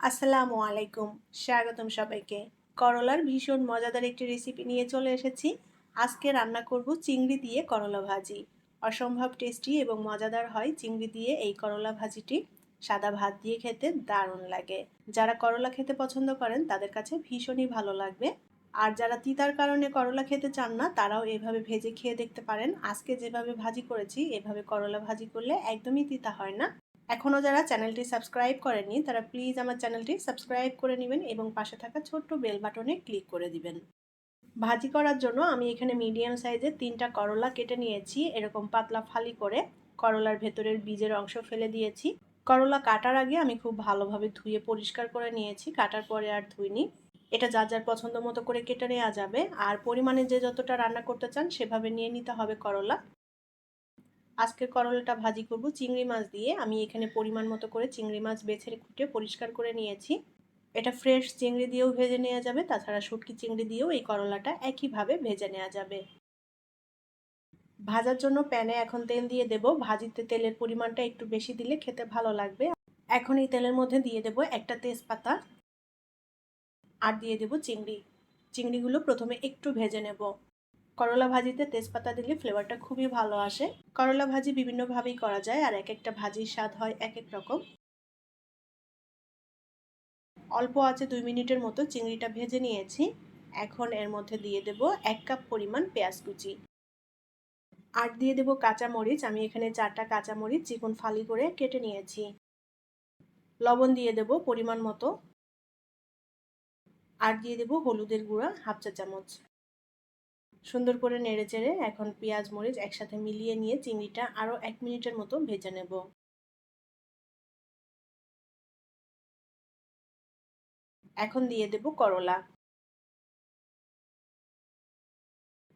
আসসালামু আলাইকুম, স্বাগতম সবাইকে। করলার ভীষণ মজাদার একটি রেসিপি নিয়ে চলে এসেছি। আজকে রান্না করব চিংড়ি দিয়ে করলা ভাজি। অসম্ভব টেস্টি এবং মজাদার হয় চিংড়ি দিয়ে এই করলা ভাজিটি। সাদা ভাত দিয়ে খেতে দারুণ লাগে। যারা করলা খেতে পছন্দ করেন, তাদের কাছে ভীষণই ভালো লাগবে। আর যারা তিতার কারণে করলা খেতে চান না, তারাও এভাবে ভেজে খেয়ে দেখতে পারেন। আজকে যেভাবে ভাজি করেছি, এভাবে করলা ভাজি করলে একদমই তিতা হয় না। এখনও যারা চ্যানেলটি সাবস্ক্রাইব করেননি, তারা প্লিজ আমার চ্যানেলটি সাবস্ক্রাইব করে নেবেন এবং পাশে থাকা ছোট্ট বেল বাটনে ক্লিক করে দিবেন। ভাজি করার জন্য আমি এখানে মিডিয়াম সাইজের তিনটা করলা কেটে নিয়েছি, এরকম পাতলা ফালি করে। করলার ভেতরের বীজের অংশ ফেলে দিয়েছি। করলা কাটার আগে আমি খুব ভালোভাবে ধুয়ে পরিষ্কার করে নিয়েছি, কাটার পরে আর ধুইনি। এটা যার যার পছন্দ মতো করে কেটে নেওয়া যাবে। আর পরিমাণে যে যতটা রান্না করতে চান সেভাবে নিয়ে নিতে হবে করলা। আজকের করলাটা ভাজি করব চিংড়ি মাছ দিয়ে। আমি এখানে পরিমাণ মতো করে চিংড়ি মাছ বেছে খুঁটে পরিষ্কার করে নিয়েছি। এটা ফ্রেশ চিংড়ি দিয়েও ভেজে নেওয়া যাবে, তাছাড়া শুটকি চিংড়ি দিয়েও এই করলাটা একইভাবে ভেজে নেওয়া যাবে। ভাজার জন্য প্যানে এখন তেল দিয়ে দেব। ভাজিতে তেলের পরিমাণটা একটু বেশি দিলে খেতে ভালো লাগবে। এখন এই তেলের মধ্যে দিয়ে দেব একটা তেজপাতা আর দিয়ে দেব চিংড়ি। চিংড়িগুলো প্রথমে একটু ভেজে নেব। করলা ভাজিতে তেজপাতা দিলে ফ্লেভারটা খুবই ভালো আসে। করলা ভাজি বিভিন্নভাবেই করা যায় আর এক একটা ভাজির স্বাদ হয় এক এক রকম। অল্প আছে দুই মিনিটের মতো চিংড়িটা ভেজে নিয়েছি। এখন এর মধ্যে দিয়ে দেব এক কাপ পরিমাণ পেঁয়াজ কুচি। আর দিয়ে দেব কাঁচামরিচ আমি এখানে চারটা কাঁচামরিচ চিকন ফালি করে কেটে নিয়েছি। লবণ দিয়ে দেব পরিমাণ মতো। আর দিয়ে দেব হলুদের গুঁড়া, হাফ চা চামচ। সুন্দর করে নেড়ে চেড়ে এখন পেঁয়াজ, মরিচ একসাথে মিলিয়ে নিয়ে চিংড়িটা আরও এক মিনিটের মতো ভেজে নেব। এখন দিয়ে দেব করলা।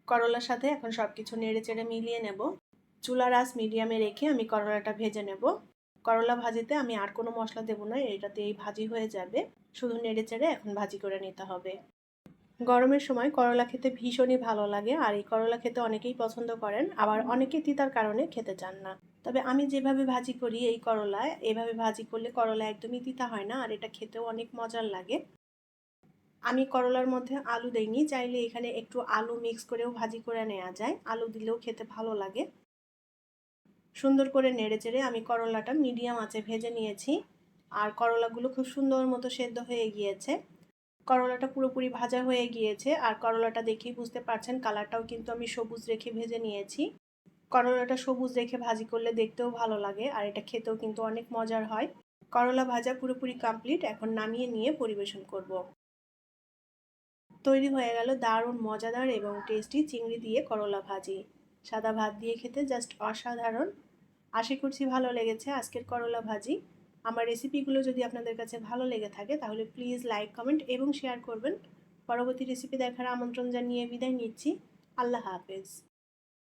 করলার সাথে এখন সব কিছু নেড়ে চেড়ে মিলিয়ে নেব। চুলার আস মিডিয়ামে রেখে আমি করলাটা ভেজে নেব। করলা ভাজিতে আমি আর কোনো মশলা দেবো না এটাতে এই ভাজি হয়ে যাবে। শুধু নেড়ে চেড়ে এখন ভাজি করে নিতে হবে। গরমের সময় করলা খেতে ভীষণই ভালো লাগে আর এই করলা খেতে অনেকেই পছন্দ করেন আবার অনেকে তিতার কারণে খেতে চান না। তবে আমি যেভাবে ভাজি করি এই করলা এভাবে ভাজি করলে করলা একদমই তিতা হয় না আর এটা খেতেও অনেক মজার লাগে। আমি করলার মধ্যে আলু দেইনি চাইলে এখানে একটু আলু মিক্স করেও ভাজি করে নেওয়া যায় আলু দিলেও খেতে ভালো লাগে। সুন্দর করে নেড়ে চেড়ে আমি করলাটা মিডিয়াম আঁচে ভেজে নিয়েছি আর করলাগুলো খুব সুন্দর মতো সেদ্ধ হয়ে গিয়েছে। করলাটা পুরোপুরি ভাজা হয়ে গিয়েছে আর করলাটা দেখেই বুঝতে পারছেন কালারটাও কিন্তু আমি সবুজ রেখে ভেজে নিয়েছি। করলাটা সবুজ রেখে ভাজি করলে দেখতেও ভালো লাগে আর এটা খেতেও কিন্তু অনেক মজার হয়। করলা ভাজা পুরোপুরি কমপ্লিট এখন নামিয়ে নিয়ে পরিবেশন করব। তৈরি হয়ে গেল দারুণ মজাদার এবং টেস্টি চিংড়ি দিয়ে করলা ভাজি। সাদা ভাত দিয়ে খেতে জাস্ট অসাধারণ। আশা করছি ভালো লেগেছে আজকের করলা ভাজি। আমার রেসিপিগুলো যদি আপনাদের কাছে ভালো লেগে থাকে, তাহলে প্লিজ লাইক কমেন্ট এবং শেয়ার করবেন। পরবর্তী রেসিপি দেখার আমন্ত্রণ জানিয়ে বিদায় নিচ্ছি। আল্লাহ হাফেজ।